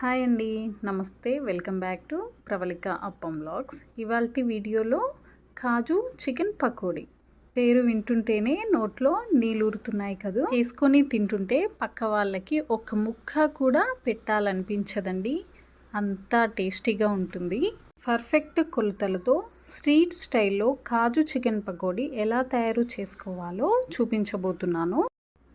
Hi అండి. నమస్తే. Welcome back to Pravalika Appam vlogs ఇవాళ వీడియోలో కాజు చికెన్ పకోడీ. పేరు వింటుంటేనే నోట్లో నీళ్ళూరుతున్నాయి కదా? చేసుకొని తింటుంటే పక్క వాళ్ళకి ఒక ముక్క కూడా పెట్టాలనిపించదండి. అంతా టేస్టీగా ఉంటుంది. పర్ఫెక్ట్ కొలతలతో స్ట్రీట్ స్టైల్లో కాజు చికెన్ పకోడీ ఎలా తయారు చేసుకోవాలో చూపించబోతున్నాను.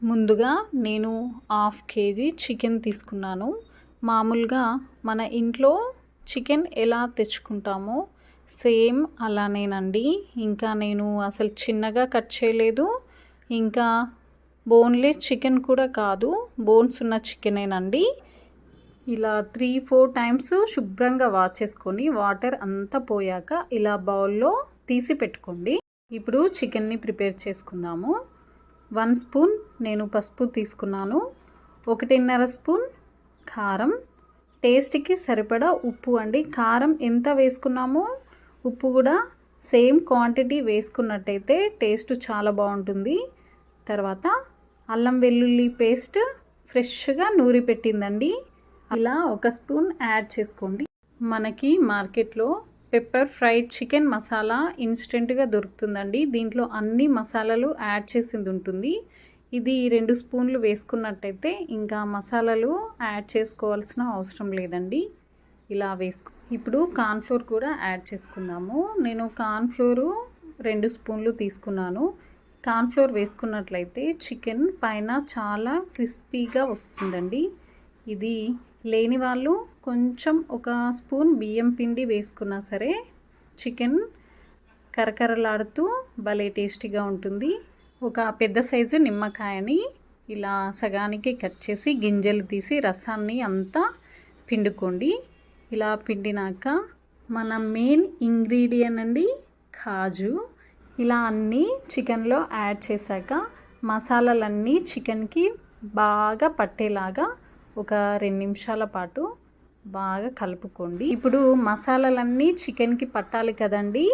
ముందుగా నేను హాఫ్ కేజీ చికెన్ తీసుకున్నాను. మామూలుగా మన ఇంట్లో చికెన్ ఎలా తెచ్చుకుంటామో సేమ్ అలానేనండి. ఇంకా నేను అసలు చిన్నగా కట్ చేయలేదు. ఇంకా బోన్లెస్ చికెన్ కూడా కాదు బోన్స్ ఉన్న చికెనేనండి. ఇలా త్రీ ఫోర్ టైమ్స్ శుభ్రంగా వాష్ చేసుకొని వాటర్ అంతా పోయాక ఇలా బౌల్లో తీసి పెట్టుకోండి. ఇప్పుడు చికెన్ని ప్రిపేర్ చేసుకుందాము. వన్ స్పూన్ నేను పసుపు తీసుకున్నాను. ఒకటిన్నర స్పూన్ కారం. టేస్ట్కి సరిపడా ఉప్పు అండి. కారం ఎంత వేసుకున్నామో ఉప్పు కూడా సేమ్ క్వాంటిటీ వేసుకున్నట్టయితే టేస్ట్ చాలా బాగుంటుంది. తర్వాత అల్లం వెల్లుల్లి పేస్ట్ ఫ్రెష్గా నూరి పెట్టిందండి. ఇలా ఒక స్పూన్ యాడ్ చేసుకోండి. మనకి మార్కెట్లో పెప్పర్ ఫ్రైడ్ చికెన్ మసాలా ఇన్స్టెంట్గా దొరుకుతుందండి. దీంట్లో అన్ని మసాలాలు యాడ్ చేసింది ఉంటుంది. ఇది రెండు స్పూన్లు వేసుకున్నట్టయితే ఇంకా మసాలాలు యాడ్ చేసుకోవాల్సిన అవసరం లేదండి. ఇలా వేసుకో ఇప్పుడు కార్న్ఫ్లోర్ కూడా యాడ్ చేసుకుందాము. నేను కార్న్ఫ్లోరు రెండు స్పూన్లు తీసుకున్నాను. కార్న్ఫ్లోర్ వేసుకున్నట్లయితే చికెన్ పైన చాలా క్రిస్పీగా వస్తుందండి. ఇది లేని వాళ్ళు కొంచెం ఒక స్పూన్ బియ్యం పిండి వేసుకున్నా సరే చికెన్ కరకరలాడుతూ భలే టేస్టీగా ఉంటుంది. ఒక పెద్ద సైజు నిమ్మకాయని ఇలా సగానికి కట్ చేసి గింజలు తీసి రసాన్ని అంతా పిండుకోండి. ఇలా పిండినాక మన మెయిన్ ఇంగ్రీడియంట్ అండి కాజు. ఇలా అన్నీ చికెన్లో యాడ్ చేశాక మసాలాలన్నీ చికెన్కి బాగా పట్టేలాగా ఒక రెండు నిమిషాల పాటు బాగా కలుపుకోండి. ఇప్పుడు మసాలాలన్నీ చికెన్కి పట్టాలి కదండీ.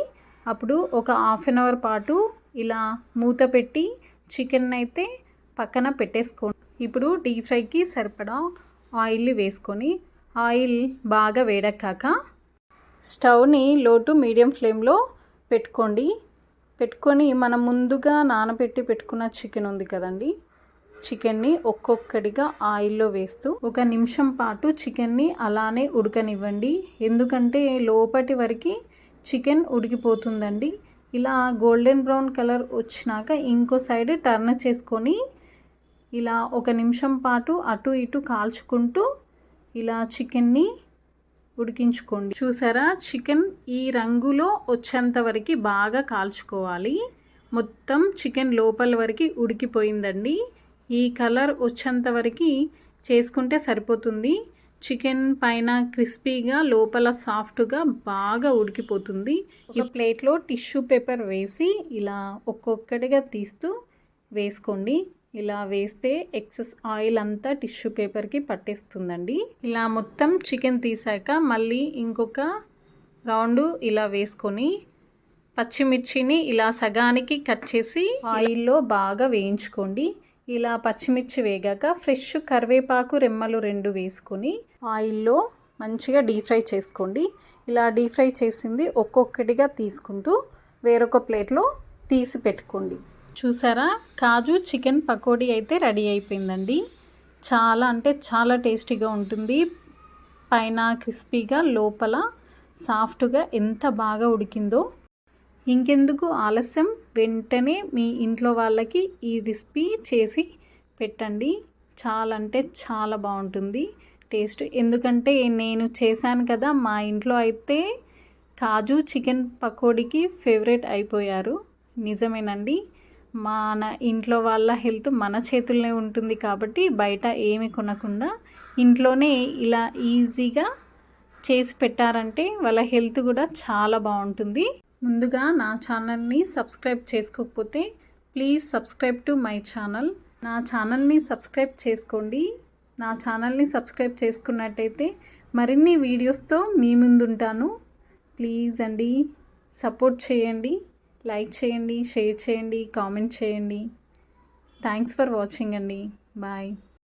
అప్పుడు ఒక హాఫ్ అన్ అవర్ పాటు ఇలా మూత పెట్టి చికెన్ అయితే పక్కన పెట్టేసుకోండి. ఇప్పుడు డీప్ ఫ్రైకి సరిపడా ఆయిల్ వేసుకొని ఆయిల్ బాగా వేడక్కాక స్టవ్ని లో టు మీడియం ఫ్లేమ్లో పెట్టుకోండి. పెట్టుకొని మనం ముందుగా నానబెట్టి పెట్టుకున్న చికెన్ ఉంది కదండి. చికెన్ని ఒక్కొక్కటిగా ఆయిల్లో వేస్తూ ఒక నిమిషం పాటు చికెన్ని అలానే ఉడకనివ్వండి. ఎందుకంటే లోపటి వరకు చికెన్ ఉడికిపోతుందండి. ఇలా గోల్డెన్ బ్రౌన్ కలర్ వచ్చినాక ఇంకో సైడ్ టర్న్ చేసుకొని ఇలా ఒక నిమిషం పాటు అటు ఇటు కాల్చుకుంటూ ఇలా చికెన్ని ఉడికించుకోండి. చూసారా? చికెన్ ఈ రంగులో వచ్చేంత వరకు బాగా కాల్చుకోవాలి. మొత్తం చికెన్ లోపల వరకు ఉడికిపోయిందండి. ఈ కలర్ వచ్చేంత వరకు చేసుకుంటే సరిపోతుంది. చికెన్ పైన క్రిస్పీగా లోపల సాఫ్ట్గా బాగా ఉడికిపోతుంది. ఒక ప్లేట్లో టిష్యూ పేపర్ వేసి ఇలా ఒక్కొక్కటిగా తీస్తూ వేసుకోండి. ఇలా వేస్తే ఎక్సెస్ ఆయిల్ అంతా టిష్యూ పేపర్కి పట్టేస్తుందండి. ఇలా మొత్తం చికెన్ తీసాక మళ్ళీ ఇంకొక రౌండ్ ఇలా వేసుకొని పచ్చిమిర్చిని ఇలా సగానికి కట్ చేసి ఆయిల్లో బాగా వేయించుకోండి. ఇలా పచ్చిమిర్చి వేగాక ఫ్రెష్ కరివేపాకు రెమ్మలు రెండు వేసుకొని ఆయిల్లో మంచిగా డీప్ ఫ్రై చేసుకోండి. ఇలా డీప్ ఫ్రై చేసింది ఒక్కొక్కటిగా తీసుకుంటూ వేరొక ప్లేట్లో తీసి పెట్టుకోండి. చూసారా? కాజు చికెన్ పకోడీ అయితే రెడీ అయిపోయిందండి. చాలా అంటే చాలా టేస్టీగా ఉంటుంది. పైన క్రిస్పీగా లోపల సాఫ్ట్గా ఎంత బాగా ఉడికిందో ఇంకెందుకు ఆలస్యం? వెంటనే మీ ఇంట్లో వాళ్ళకి ఈ రెసిపీ చేసి పెట్టండి. చాలా అంటే చాలా బాగుంటుంది. టేస్ట్. ఎందుకంటే నేను చేశాను కదా మా ఇంట్లో అయితే కాజు చికెన్ పకోడీకి ఫేవరెట్ అయిపోయారు. నిజమేనండి. మన ఇంట్లో వాళ్ళ హెల్త్ మన చేతుల్లోనే ఉంటుంది కాబట్టి బయట ఏమి కొనకుండా ఇంట్లోనే ఇలా ఈజీగా చేసి పెట్టారంటే వాళ్ళ హెల్త్ కూడా చాలా బాగుంటుంది. ముందుగా నా ఛానల్ని సబ్స్క్రైబ్ చేసుకోకపోతే please subscribe to my channel. నా ఛానల్ని సబ్స్క్రైబ్ చేసుకోండి. నా ఛానల్ని సబ్స్క్రైబ్ చేసుకున్నట్టయితే మరిన్ని వీడియోస్తో మీ ముందుంటాను. ప్లీజ్ అండి సపోర్ట్ చేయండి లైక్ చేయండి షేర్ చేయండి కామెంట్ చేయండి. థ్యాంక్స్ ఫర్ వాచింగ్ అండి. బాయ్.